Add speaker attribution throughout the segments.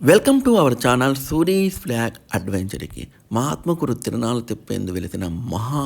Speaker 1: Welcome to our channel Suri's vlog అడ్వెంచర్కి మహాత్మకురు తిరునాళ్ళు తిప్పేందు వెలిసిన మహా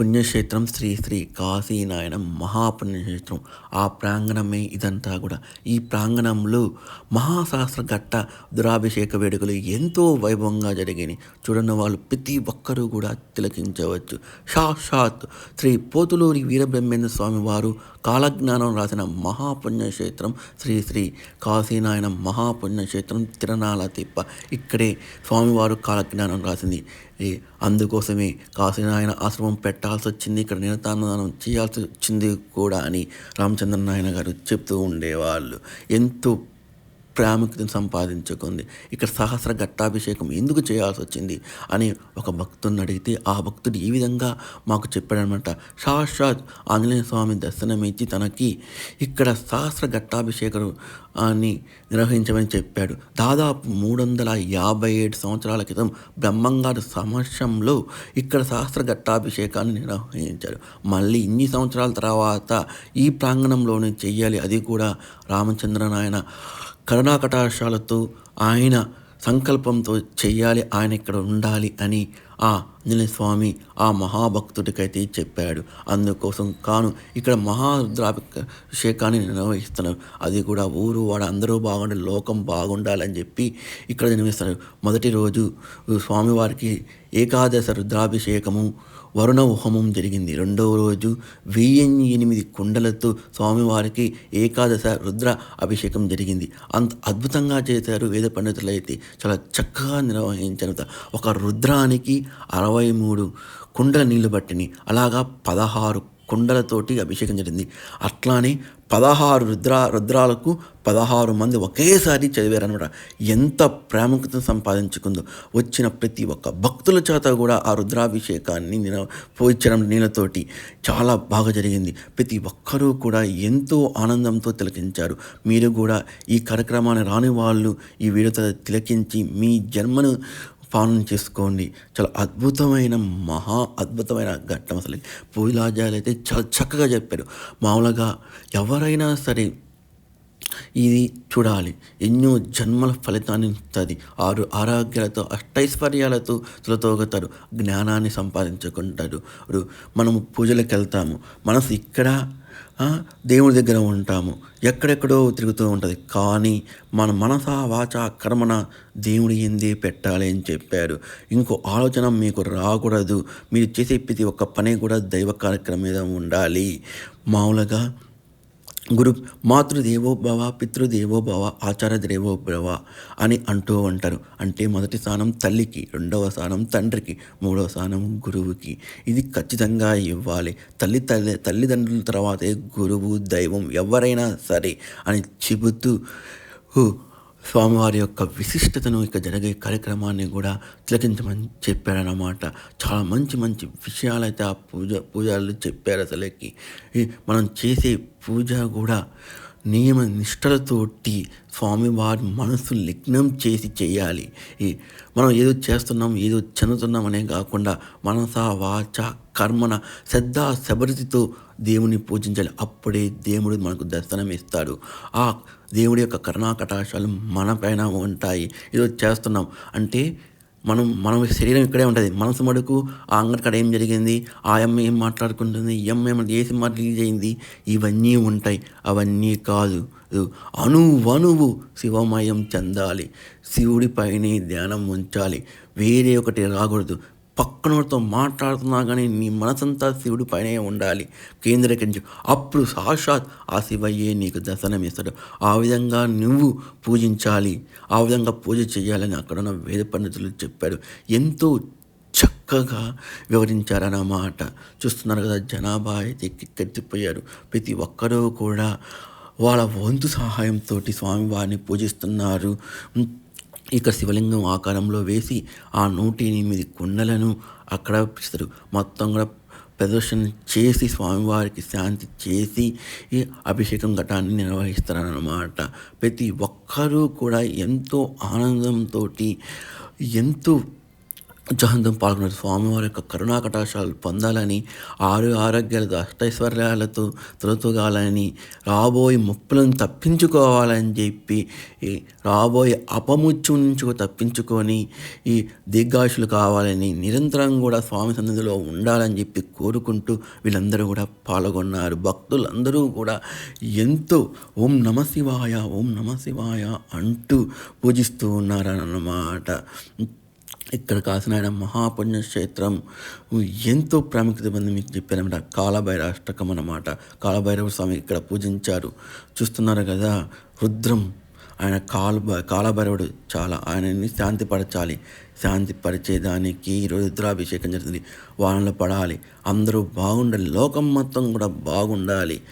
Speaker 1: పుణ్యక్షేత్రం శ్రీ శ్రీ కాశీనాయన మహాపుణ్యక్షేత్రం. ఆ ప్రాంగణమే ఇదంతా కూడా. ఈ ప్రాంగణంలో మహాశాస్త్ర ఘట్ట దురాభిషేక వేడుకలు ఎంతో వైభవంగా జరిగాయి చూడని వాళ్ళు ప్రతి ఒక్కరూ కూడా తిలకించవచ్చు. సాక్షాత్ శ్రీ పోతులూరి వీరబ్రహ్మేంద్ర స్వామి వారు కాలజ్ఞానం రాసిన మహాపుణ్యక్షేత్రం శ్రీ శ్రీ కాశీనాయన మహాపుణ్యక్షేత్రం తిరణాల తిప్ప. ఇక్కడే స్వామివారు కాలజ్ఞానం రాసింది. ఈ అందుకోసమే కాశీనాయన ఆశ్రమం పెట్టాల్సి వచ్చింది ఇక్కడ నిరతానం చేయాల్సి వచ్చింది కూడా అని రామచంద్ర నాయన గారు చెప్తూ ఉండేవాళ్ళు. ఎంతో ప్రాముఖ్యతను సంపాదించుకుంది. ఇక్కడ సహస్ర ఘట్టాభిషేకం ఎందుకు చేయాల్సి వచ్చింది అని ఒక భక్తుడిని అడిగితే ఆ భక్తుడు ఈ విధంగా మాకు చెప్పాడనమాట సాక్షాత్ ఆంజనేయ స్వామి దర్శనం ఇచ్చి తనకి ఇక్కడ సహస్ర ఘట్టాభిషేకం అని నిర్వహించమని చెప్పాడు. దాదాపు మూడు వందల యాభై ఏడు సంవత్సరాల క్రితం బ్రహ్మంగారు సమక్షంలో ఇక్కడ సహస్ర ఘట్టాభిషేకాన్ని నిర్వహించారు. మళ్ళీ ఇన్ని సంవత్సరాల తర్వాత ఈ ప్రాంగణంలోనే చెయ్యాలి. అది కూడా రామచంద్ర నాయన కరుణాకటాక్షాలతో ఆయన సంకల్పంతో చెయ్యాలి ఆయన ఇక్కడ ఉండాలి అని ఆ ఆంజనేయ స్వామి ఆ మహాభక్తుడికైతే చెప్పాడు. అందుకోసం కాను ఇక్కడ మహారుద్రాభిషేకాన్ని నిర్వహిస్తున్నారు. అది కూడా ఊరు వాడు అందరూ బాగుండాలి లోకం బాగుండాలని చెప్పి ఇక్కడ నిర్వహిస్తున్నారు. మొదటి రోజు స్వామివారికి ఏకాదశ రుద్రాభిషేకము వరుణ హోమం జరిగింది. రెండవ రోజు వెయ్యి ఎనిమిది కుండలతో స్వామివారికి ఏకాదశ రుద్ర అభిషేకం జరిగింది. అంత అద్భుతంగా చేశారు వేద పండితులు అయితే. చాలా చక్కగా నిర్వహించారు ఒక రుద్రానికి అరవై మూడు కుండల నీళ్ళు పట్టిని. అలాగా పదహారు కుండలతోటి అభిషేకం జరిగింది. అట్లానే పదహారు రుద్ర రుద్రాలకు పదహారు మంది ఒకేసారి చదివారనమాట ఎంత ప్రాముఖ్యత సంపాదించుకుందో. వచ్చిన ప్రతి ఒక్క భక్తుల చేత కూడా ఆ రుద్రాభిషేకాన్ని నేను పోయించడం నీళ్ళతోటి చాలా బాగా జరిగింది. ప్రతి ఒక్కరూ కూడా ఎంతో ఆనందంతో తిలకించారు. మీరు కూడా ఈ కార్యక్రమాన్ని రాని వాళ్ళు ఈ వీడియోతో తిలకించి మీ జన్మను పాలన చేసుకోండి. చాలా అద్భుతమైన మహా అద్భుతమైన ఘట్టం అసలు. పూలాజాలు అయితే చాలా చక్కగా చెప్పారు. మామూలుగా ఎవరైనా సరే ఇది చూడాలి. ఎన్నో జన్మల ఫలితాన్ని ఇస్తుంది. ఆరు ఆరోగ్యాలతో అష్టైశ్వర్యాలతో తులతోగుతారు. జ్ఞానాన్ని సంపాదించుకుంటారు. మనము పూజలకు వెళ్తాము. మనసు ఇక్కడ దేవుడి దగ్గర ఉంటాము. ఎక్కడెక్కడో తిరుగుతూ ఉంటుంది. కానీ మన మనస వాచ కర్మన దేవుడి ఎందే పెట్టాలి అని చెప్పారు. ఇంకో ఆలోచన మీకు రాకూడదు. మీరు చేసే ప్రతి ఒక్క పని కూడా దైవ కార్యక్రమం మీద ఉండాలి. మామూలుగా గురు మాతృదేవో భవ పితృదేవో భవ ఆచార్య దేవో భవ అని అంటూ ఉంటారు. అంటే మొదటి స్థానం తల్లికి రెండవ స్థానం తండ్రికి మూడవ స్థానం గురువుకి. ఇది ఖచ్చితంగా ఇవ్వాలి. తల్లి తల్లి తల్లిదండ్రుల తర్వాతే గురువు దైవం ఎవరైనా సరే అని చెబుతూ స్వామివారి యొక్క విశిష్టతను ఇక జరిగే కార్యక్రమాన్ని కూడా తిలకించమని చెప్పారన్నమాట. చాలా మంచి మంచి విషయాలైతే ఆ పూజ పూజలు చెప్పారు అసలుకి. మనం చేసే పూజ కూడా నియమ నిష్ఠలతోటి స్వామివారి మనసు లిగ్నం చేసి చేయాలి. ఈ మనం ఏదో చేస్తున్నాం ఏదో చెందుతున్నాం అనే కాకుండా మనస వాచ కర్మన శ్రద్ధ శబరితితో దేవుని పూజించాలి. అప్పుడే దేవుడు మనకు దర్శనం ఇస్తాడు. ఆ దేవుడి యొక్క కరుణా కటాక్షాలు మన పైన ఉంటాయి. ఏదో చేస్తున్నాం. అంటే మనం మన శరీరం ఇక్కడే ఉంటుంది. మనసు మడుకు ఆ అంగడి కాడ ఏం జరిగింది? ఆ అమ్మ ఏం మాట్లాడుకుంటుంది? ఈ అమ్మ ఏమన్నా ఏ సినిమా రిలీజ్ అయింది ఇవన్నీ ఉంటాయి. అవన్నీ కాదు. అణువణువు శివమయం చెందాలి. శివుడిపైనే ధ్యానం ఉంచాలి. వేరే ఒకటి రాకూడదు. పక్కనోడితో మాట్లాడుతున్నా కానీ నీ మనసంతా శివుడి పైనే ఉండాలి. కేంద్రీకరించి. అప్పుడు సాక్షాత్ ఆ శివయ్యే నీకు దర్శనమిస్తాడు ఆ విధంగా నువ్వు పూజించాలి. ఆ విధంగా పూజ చేయాలని అక్కడున్న వేద పండితులు చెప్పాడు ఎంతో చక్కగా వివరించారన్నమాట చూస్తున్నారు కదా జనాభా అయితే కట్టిపోయారు ప్రతి ఒక్కరూ కూడా వాళ్ళ వంతు సహాయంతో స్వామివారిని పూజిస్తున్నారు. ఇక శివలింగం ఆకారంలో వేసి ఆ నూట ఎనిమిది కుండలను అక్కడ పిస్తారు మొత్తం కూడా ప్రదర్శన చేసి స్వామివారికి శాంతి చేసి ఈ అభిషేకం ఘటాన్ని నిర్వహిస్తారన్నమాట. ప్రతి ఒక్కరూ కూడా ఎంతో ఆనందంతో ఎంతో ఉత్సాహంతో పాల్గొన్న స్వామివారి యొక్క కరుణా కటాక్షాలు పొందాలని ఆరు ఆరోగ్యాలతో అష్టైశ్వర్యాలతో తొలతూగాలని రాబోయే ముప్పులను తప్పించుకోవాలని చెప్పి ఈ రాబోయే అపముచ్చు నుంచి తప్పించుకొని ఈ దీర్ఘాయుషులు కావాలని నిరంతరం కూడా స్వామి సన్నిధిలో ఉండాలని చెప్పి కోరుకుంటూ వీళ్ళందరూ కూడా పాల్గొన్నారు. భక్తులందరూ కూడా ఎంతో ఓం నమ శివాయ ఓం నమ శివాయ అంటూ పూజిస్తూ ఉన్నారన్నమాట. ఇక్కడ కాసినాయన మహాపుణ్యక్షేత్రం ఎంతో ప్రాముఖ్యత పొంది మీకు చెప్పానమాట. కాలభైర అష్టకం అన్నమాట. కాలభైరవ స్వామి ఇక్కడ పూజించారు. చూస్తున్నారు కదా రుద్రం. ఆయన కాల కాలభైరవుడు చాలా ఆయనని శాంతిపరచాలి. శాంతిపరిచేదానికి ఈరోజు రుద్రాభిషేకం జరుగుతుంది. వానలు పడాలి. అందరూ బాగుండాలి. లోకం మొత్తం కూడా బాగుండాలి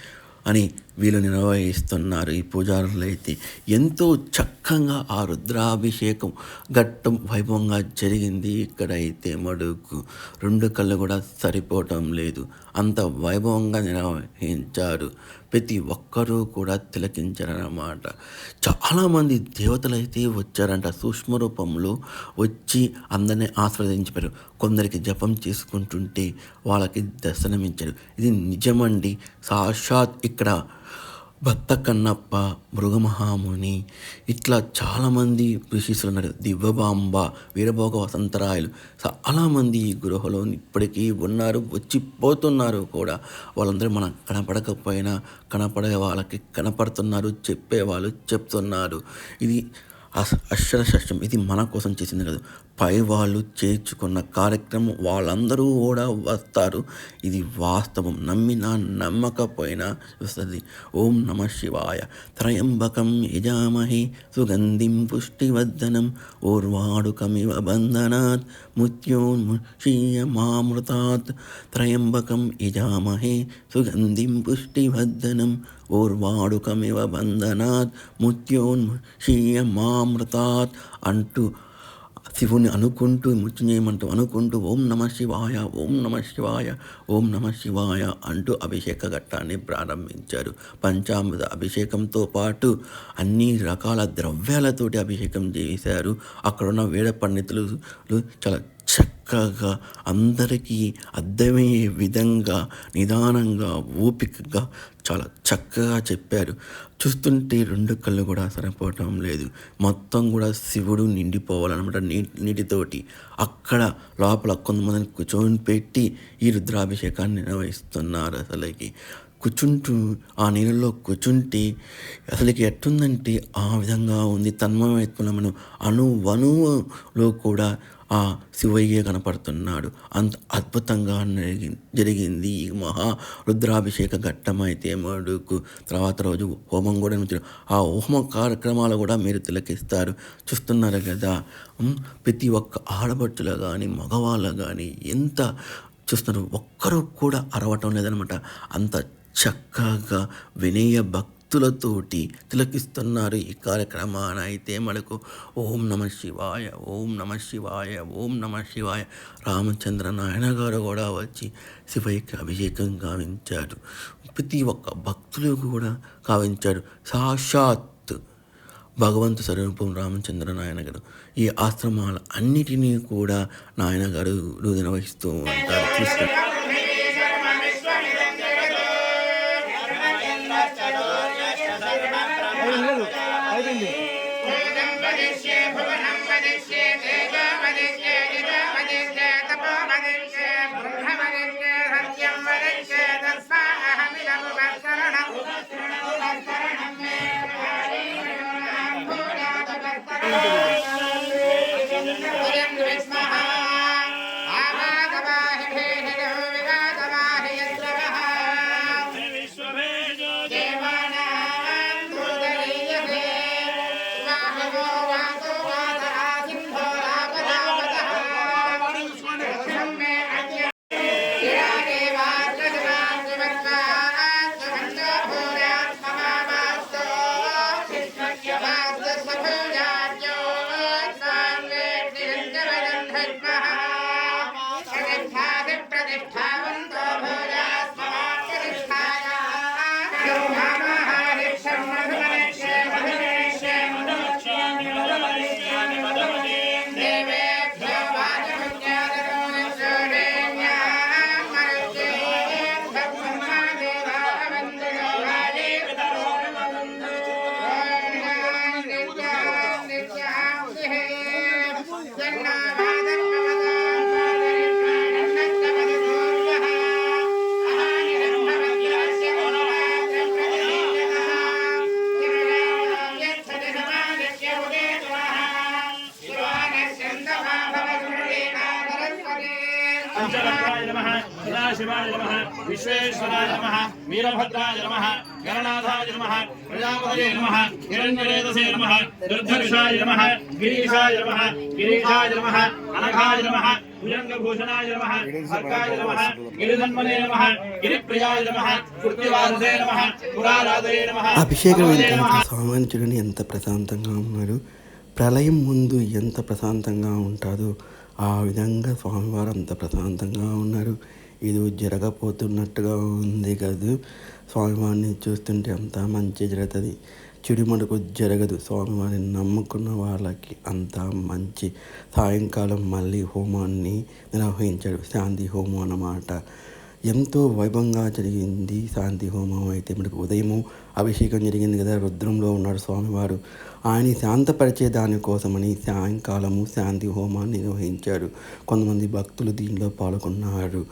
Speaker 1: అని వీళ్ళు నిర్వహిస్తున్నారు ఈ పూజారులైతే ఎంతో చక్కగా ఆ రుద్రాభిషేకం ఘట్టం వైభవంగా జరిగింది ఇక్కడైతే మడుగు. రెండు కళ్ళు కూడా సరిపోవటం లేదు. అంత వైభవంగా నిర్వహించారు. ప్రతి ఒక్కరూ కూడా తిలకించారన్నమాట. చాలామంది దేవతలు అయితే వచ్చారంట. సూక్ష్మ రూపంలో వచ్చి అందరినీ ఆస్వాదించారు కొందరికి జపం చేసుకుంటుంటే వాళ్ళకి దర్శనమిచ్చారు. ఇది నిజమండి. సాక్షాత్ ఇక్కడ భక్త కన్నప్ప మృగమహాముని ఇట్లా చాలామంది ఋషిసులు ఉన్నారు. దివ్యబాంబ వీరభోగ వసంతరాయలు. చాలామంది ఈ గృహలో ఇప్పటికీ ఉన్నారు వచ్చిపోతున్నారు కూడా. వాళ్ళందరూ మనం కనపడకపోయినా కనపడే వాళ్ళకి కనపడుతున్నారు చెప్పేవాళ్ళు చెప్తున్నారు. ఇది అక్షర షష్టం ఇది మన కోసం చేసింది కాదు. పై వాళ్ళు చేర్చుకున్న కార్యక్రమం వాళ్ళందరూ కూడా వస్తారు. ఇది వాస్తవం. నమ్మినా నమ్మకపోయినా వస్తుంది. ఓం నమ శివాయ. త్రయంబకం యజామహి. సుగంధిం పుష్టివర్ధనం. ఓర్వాడుకమివ బంధనాత్. ముత్యోన్ముషీయమామృతాత్ త్రయంబకం యజామహే. సుగంధిం పుష్టివర్ధనం. ఓర్వాడుకమివ బంధనాత్ మృత్యోన్ముషీయమామృతాత్ అంటూ శివుని అనుకుంటూ మృత్యుంజయమంటూ అనుకుంటూ ఓం నమ శివాయ ఓం నమ శివాయ ఓం నమ శివాయ అంటూ అభిషేక ఘట్టాన్ని ప్రారంభించారు. పంచామృత అభిషేకంతో పాటు అన్ని రకాల ద్రవ్యాలతోటి అభిషేకం చేశారు. అక్కడున్న వేద పండితులు చాలా చక్కగా అందరికీ అర్థమయ్యే విధంగా నిదానంగా ఓపికగా చాలా చక్కగా చెప్పారు. చూస్తుంటే రెండు కళ్ళు కూడా సరిపోవటం లేదు. మొత్తం కూడా శివుడు నిండిపోవాలన్నమాట నీటి నీటితోటి. అక్కడ లోపల కొంతమందిని కూర్చొని పెట్టి ఈ రుద్రాభిషేకాన్ని నిర్వహిస్తున్నారు అసలుకి. కూర్చుంటూ ఆ నీళ్ళలో కూర్చుంటే అసలుకి ఎట్టుందంటే ఆ విధంగా ఉంది. తన్మయత్మలమను అణు వణువులో కూడా ఆ శివయ్య కనపడుతున్నాడు. అంత అద్భుతంగా జరిగింది. ఈ మహా రుద్రాభిషేక ఘట్టమైతే మడుకు. తర్వాత రోజు హోమం కూడా ఆ హోమ కార్యక్రమాలు కూడా మీరు తిలకిస్తారు. చూస్తున్నారు కదా. ప్రతి ఒక్క ఆడబట్టులు కానీ మగవాళ్ళు కానీ ఎంత చూస్తున్నారు. ఒక్కరు కూడా అరవటం లేదనమాట. అంత చక్కగా వినయ భక్తులతోటి తిలకిస్తున్నారు ఈ కార్యక్రమాన్ని. అయితే మనకు ఓం నమ శివాయ ఓం నమ శివాయ ఓం నమ శివాయ రామచంద్ర నాయన గారు కూడా వచ్చి శివయ్యకి అభిషేకం గావించాడు ప్రతి ఒక్క భక్తులు కూడా కావించాడు సాక్షాత్ భగవంతు స్వరూపం రామచంద్ర నాయన గారు. ఈ ఆశ్రమాల అన్నిటినీ కూడా నాయన గారు నిర్వహిస్తూ ఉంటారు.
Speaker 2: సదాశివాయ నమః విశ్వేశ్వరాయ నమః వీరభద్రాయ నమః గణనాథాయ నమః ప్రజాపతయే నమః హిరణ్యరేతసే నమః దుర్ధర్షాయ నమః గిరీశాయ నమః గిరీశాయ నమః అనఘాయ నమః భుజంగభూషణాయ నమః అర్కాయ నమః గిరిధన్మనే నమః గిరిప్రియాయ నమః కృత్తివాసే నమః పురారాధయే నమః
Speaker 3: అభిషేకం చూడండి ఎంత ప్రశాంతంగా ఉన్నారు? ప్రళయం ముందు ఎంత ప్రశాంతంగా ఉంటుందో ఆ విధంగా స్వామివారు అంత ప్రశాంతంగా ఉన్నారు. ఇది జరగపోతున్నట్టుగా ఉంది కదా? స్వామివారిని చూస్తుంటే అంతా మంచి జరుగుతుంది. చెడు మనకు జరగదు. స్వామివారిని నమ్ముకున్న వాళ్ళకి అంతా మంచి. సాయంకాలం మళ్ళీ హోమాన్ని నిర్వహించాడు. శాంతి హోమం అన్నమాట. ఎంతో వైభవంగా జరిగింది శాంతి హోమం అయితే. మనకు ఉదయము అభిషేకం జరిగింది కదా. రుద్రంలో ఉన్నాడు స్వామివారు. ఆయన శాంతపరిచే దానికోసమని సాయంకాలము శాంతి హోమాన్ని నిర్వహించారు కొంతమంది భక్తులు దీనిలో పాల్గొన్నారు.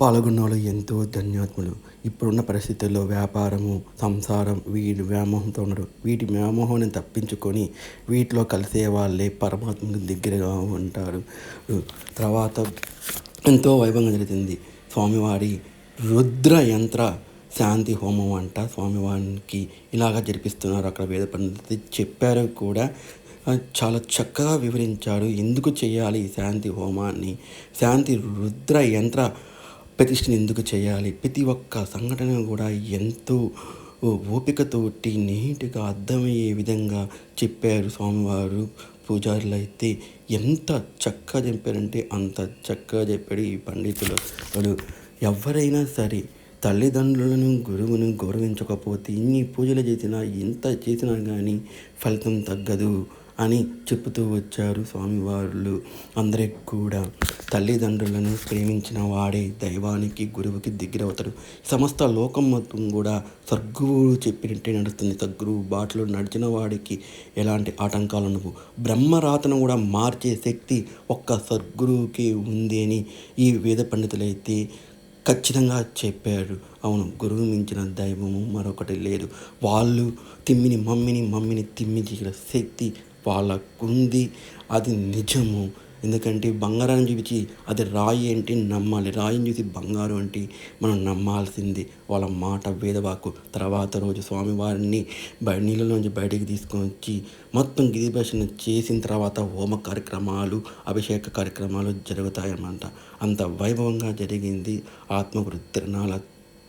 Speaker 3: పాల్గొన్న వాళ్ళు ఎంతో ధన్యాత్ములు ఇప్పుడున్న పరిస్థితుల్లో వ్యాపారము సంసారం వీటి వ్యామోహంతో ఉన్నారు వీటి వ్యామోహాన్ని తప్పించుకొని వీటిలో కలిసే వాళ్ళే పరమాత్మకు దగ్గరగా ఉంటారు. తర్వాత ఎంతో వైభవంగా జరుగుతుంది. స్వామివారి రుద్ర యంత్ర శాంతి హోమం అంట. స్వామివారికి ఇలాగ జరిపిస్తున్నారు అక్కడ వేద పండితులు. చెప్పారు కూడా. చాలా చక్కగా వివరించాడు ఎందుకు చేయాలి ఈ శాంతి హోమాన్ని? శాంతి రుద్ర యంత్ర ప్రతిష్టని ఎందుకు చేయాలి? ప్రతి ఒక్క సంఘటన కూడా ఎంతో ఓపికతోటి నీట్గా అర్థమయ్యే విధంగా చెప్పారు స్వామివారు. పూజారులు అయితే ఎంత చక్కగా చెప్పారంటే అంత చక్కగా చెప్పాడు ఈ పండితులు. ఎవరైనా సరే తల్లిదండ్రులను గురువును గౌరవించకపోతే ఇన్ని పూజలు చేసినా ఎంత చేసినా కానీ ఫలితం తగ్గదు. అని చెబుతూ వచ్చారు స్వామివారులు. అందరికి కూడా తల్లిదండ్రులను ప్రేమించిన వాడే దైవానికి గురువుకి దగ్గరవుతాడు సమస్త లోకం మొత్తం కూడా సద్గురువు చెప్పినట్టే నడుస్తుంది. సద్గురువు బాటలో నడిచిన వాడికి ఎలాంటి ఆటంకాలు ఉండవు. బ్రహ్మరాతను కూడా మార్చే శక్తి ఒక్క సద్గురువుకి ఉంది అని ఈ వేద పండితులైతే ఖచ్చితంగా చెప్పారు. అవును గురువు మించిన దైవము మరొకటి లేదు. వాళ్ళు తిమ్మిని మమ్మిని మమ్మిని తిమ్మి చేయగల శక్తి వాళ్ళకుంది అది నిజము. ఎందుకంటే బంగారాన్ని చూపించి అది రాయి అంటే నమ్మాలి. రాయిని చూసి బంగారం అంటే మనం నమ్మాల్సింది. వాళ్ళ మాట వేదవాకు తర్వాత రోజు స్వామివారిని బయ నీళ్ళలోంచి బయటికి తీసుకొని వచ్చి మొత్తం గిరిభాషణ చేసిన తర్వాత హోమ కార్యక్రమాలు అభిషేక కార్యక్రమాలు జరుగుతాయన్నమాట. అంత వైభవంగా జరిగింది ఆత్మగురు తిరణాల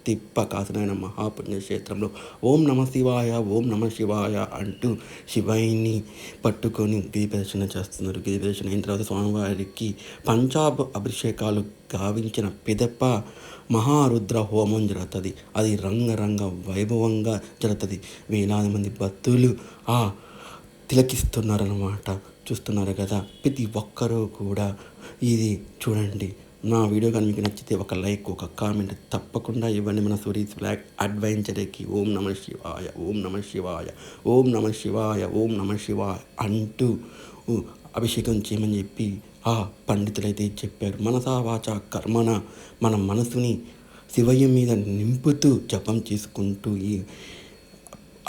Speaker 3: తిప్ప కాసనైన మహాపుణ్యక్షేత్రంలో. ఓం నమ శివాయ ఓం నమ శివాయ అంటూ శివాయిని పట్టుకొని గిరి ప్రదర్శన చేస్తున్నారు. గిరి ప్రదర్శన అయిన తర్వాత స్వామివారికి పంచాబ్ అభిషేకాలు గావించిన పిదప మహారుద్ర హోమం జరుగుతుంది. అది రంగరంగ వైభవంగా జరుగుతుంది. వేలాది మంది భక్తులు ఆ తిలకిస్తున్నారన్నమాట. చూస్తున్నారు కదా ప్రతి ఒక్కరూ కూడా ఇది చూడండి. నా వీడియో కానీ మీకు నచ్చితే ఒక లైక్ ఒక కామెంట్ తప్పకుండా ఇవ్వండి. మన సురీస్ బ్లాక్ అడ్వెంచర్కి ఓం నమ శివాయ ఓం నమ శివాయ ఓం నమ శివాయ ఓం నమ శివాయ అంటూ అభిషేకం చేయమని చెప్పి ఆ పండితులైతే చెప్పారు. మనసా వాచ కర్మన మన మనసుని శివయ్య మీద నింపుతూ జపం చేసుకుంటూ ఈ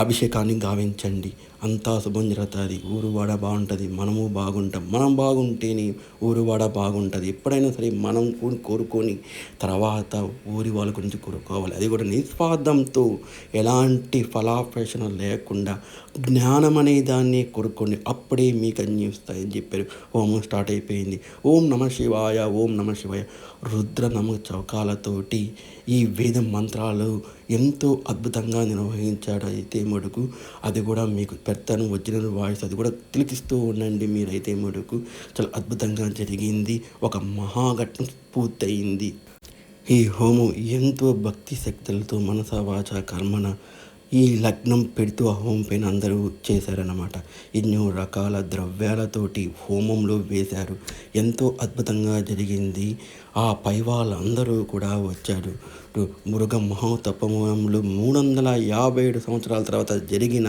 Speaker 3: అభిషేకాన్ని గావించండి. అంతా శుభం జరుగుతుంది. ఊరువాడ బాగుంటుంది. మనము బాగుంటాం. మనం బాగుంటేనే ఊరువాడ బాగుంటుంది. ఎప్పుడైనా సరే మనం కూడా కోరుకొని తర్వాత ఊరి వాళ్ళ గురించి కోరుకోవాలి. అది కూడా నిస్వార్థంతో ఎలాంటి ఫలాపేషణ లేకుండా జ్ఞానం అనే దాన్ని కోరుకోండి అప్పుడే మీకు అన్నీ వస్తాయని చెప్పారు. హోమం స్టార్ట్ అయిపోయింది. ఓం నమ శివాయ ఓం నమ శివాయ. రుద్ర నమ చౌకాలతోటి ఈ వేద మంత్రాలు ఎంతో అద్భుతంగా నిర్వహించాడు అయితే మడుకు అది కూడా మీకు పెడతాను ఒరిజినల్ వాయిస్ అది కూడా తిలకిస్తూ ఉండండి మీరైతే మటుకు చాలా అద్భుతంగా జరిగింది. ఒక మహాఘట్టం పూర్తయింది. ఈ హోమం ఎంతో భక్తి శక్తులతో మనస వాచ కర్మన ఈ లగ్నం పెడుతూ ఆ హోమం పైన అందరూ చేశారన్నమాట. ఎన్నో రకాల ద్రవ్యాలతోటి హోమంలో వేశారు. ఎంతో అద్భుతంగా జరిగింది. ఆ పై వాళ్ళందరూ కూడా వచ్చారు. మురుగ మహోతపములో మూడు వందల యాభై ఏడు సంవత్సరాల తర్వాత జరిగిన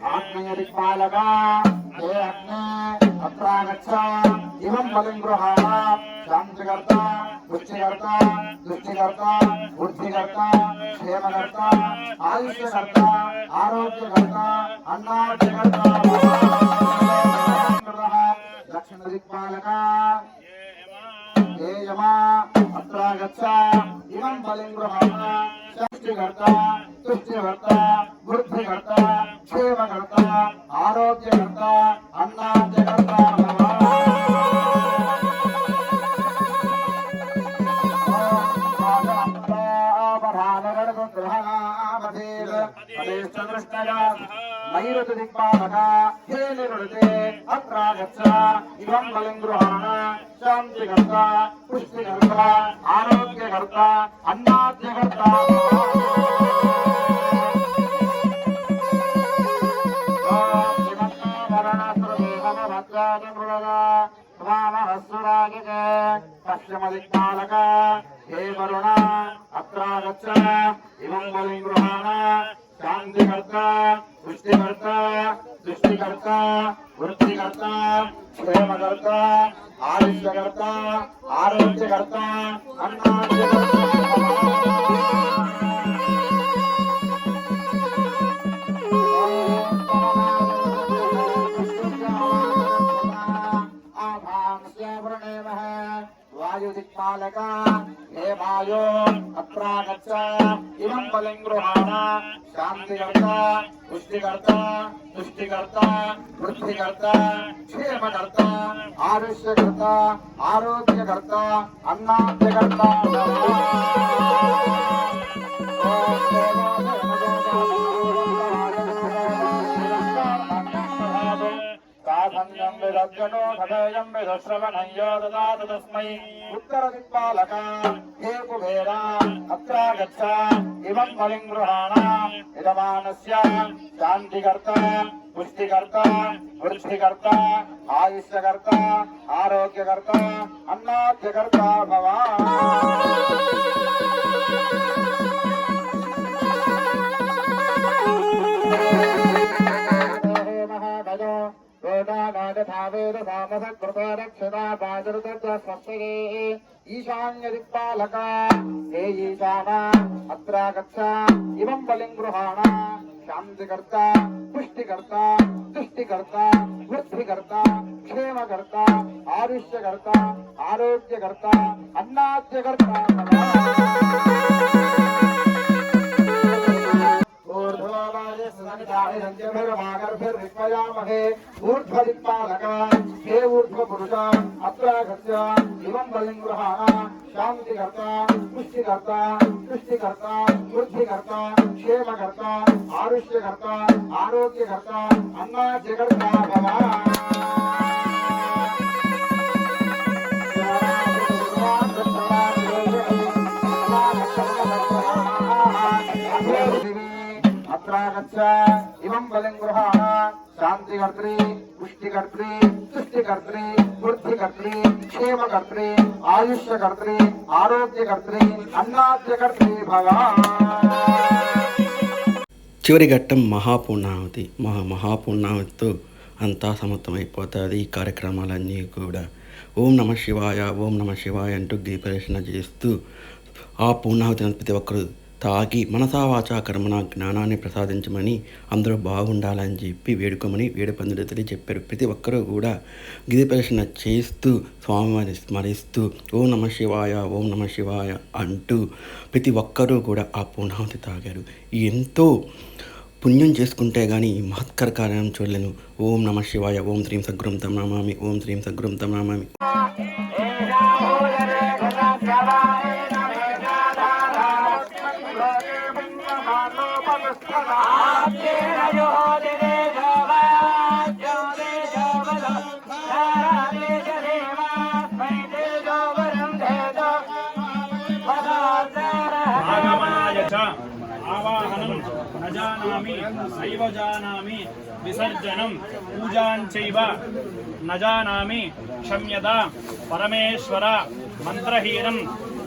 Speaker 4: आग्नेयदिक्पालका
Speaker 5: हे
Speaker 4: अग्ने अत्रागच्छ इमं बलिं गृहाण शान्तिकर्ता वृत्तिकर्ता दृष्टिकर्ता बुद्धिकर्ता क्षेमकर्ता आयुष्यकर्ता आरोग्यकर्ता अन्नाद्यकर्ता लक्ष्मणदिक्पालका हे यमा యజ్ఞస్య సుకృతో ఇమం బలిం గృహాణ శాంతికర్త వృద్ధికర్త క్షేమకర్త ఆరోగ్యకర్త అన్నాద్యకర్త నైరుతి దిక్పాదక హే నిరుడితే అత్రాగచ్చ ఇవం బలింద్రుహాణ శాంతికర్త పుష్టికర్త ఆరోగ్యకర్త అన్నాద్యకర్త పశ్చిమదిక్పాలక హే వరుణ అత్రాగచ్చ ఇవం బలింగృహాణ గృహాణ శాంతికర్త పుష్టికర్త దృష్టికర్త వృత్తికర్త క్షేమకర్త ఆయుష్యకర్త ఆరోగ్యకర్త వాయుదిక్పాలక హే వాయో అత్రాగచ్చ ఇమం బలిం గృహాణ శాంతికర్త పుష్టికర్త తుష్టికర్త వృత్తికర్త క్షేమకర్త ఆయుష్యకర్త ఆరోగ్యకర్త అన్నాద్యకర్త. సాధన్యం విదగ్గణో సదయం విదశ్రవణయ్యో దదాతు తస్మై ఉత్తరదిక్పాలక హే కుబేర అత్రాగచ్చ ఇమం బలిం గృహాణ యజమానస్య శాంతికర్త పుష్టికర్త వృద్ధికర్త ఆయుష్యకర్త ఆరోగ్యకర్త అన్నాద్యకర్త భవా ఈశాన్యదిక్పాలక హే ఈశాన అత్రాగచ్చ ఇమం బలిం గృహాణ శాంతికర్త పుష్టికర్త తుష్టికర్త వృద్ధికర్త క్షేమకర్త ఆయుష్యకర్త ఆరోగ్యకర్త అన్నాద్యకర్త ूर्ध्वमागर्भिर्विष्मयामहे ऊर्ध्वदिक्पालक हे ऊर्ध्वपुरुष अत्रागत्य इमं बलिं गृहाण शान्तिकर्ता पुष्टिकर्ता तुष्टिकर्ता वृद्धिकर्ता क्षेमकर्ता आरुष्यकर्ता आरोग्यकर्ता अन्नाद्यकर्ता అత్రాగచ్చ ఇమం బలిం గృహాణ శాంతికర్త్రి పుష్టికర్త్రి తుష్టికర్త్రి వృద్ధికర్త్రి క్షేమకర్త్రి ఆయుష్యకర్త్రి ఆరోగ్యకర్త్రి అన్నాద్యకర్త్రి భవా.
Speaker 3: చివరి ఘట్టం మహాపూర్ణావతి మహా మహాపూర్ణావతితో అంతా సమర్థమైపోతుంది ఈ కార్యక్రమాలన్నీ కూడా. ఓం నమ శివాయ ఓం నమ శివాయ అంటూ దీపరేషణ చేస్తూ ఆ పూర్ణావతిని ప్రతి ఒక్కరు తాగి మనసావాచా కర్మణ జ్ఞానాన్ని ప్రసాదించమని అందరూ బాగుండాలని చెప్పి వేడుకోమని వేడుపందుడితలు చెప్పారు. ప్రతి ఒక్కరూ కూడా గిరి ప్రదర్శన చేస్తూ స్వామివారిని స్మరిస్తూ ఓం నమ శివాయ ఓం నమ శివాయ అంటూ ప్రతి ఒక్కరూ కూడా ఆ పూర్ణావతి తాగారు. ఎంతో పుణ్యం చేసుకుంటే కానీ ఈ మహత్కర కార్యం చూడలేను. ఓం నమ శివాయ ఓం శ్రీం సగ్రం తం ఓం శ్రీం సద్గురం తం
Speaker 2: ఆవాహనం నజానామి జానామి నైవ జానామి విసర్జనం పూజాంచైవ నజానామి క్షమ్యత పరమేశ్వర మంత్రహీనం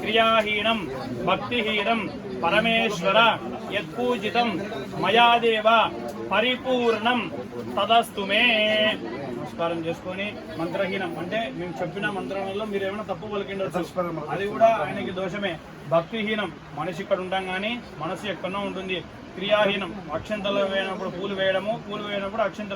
Speaker 2: క్రియాహీనం భక్తిహీనం పరమేశ్వర యత్పూజితం మయాదేవ పరిపూర్ణం తదస్తు మే. నమస్కారం చేసుకొని మంత్రహీనం. అంటే మేము చెప్పిన మంత్రాలలో మీరు ఏమైనా తప్పు పలికిండొచ్చు. అది కూడా ఆయనకి దోషమే. భక్తిహీనం. మనిషి ఇక్కడ ఉంటాం కానీ మనసు ఎక్కడో ఉంటుంది. క్రియాహీనం. అక్షంతలు వేయనప్పుడు పూలు వేయడము పూలు వేయనప్పుడు అక్షంతలు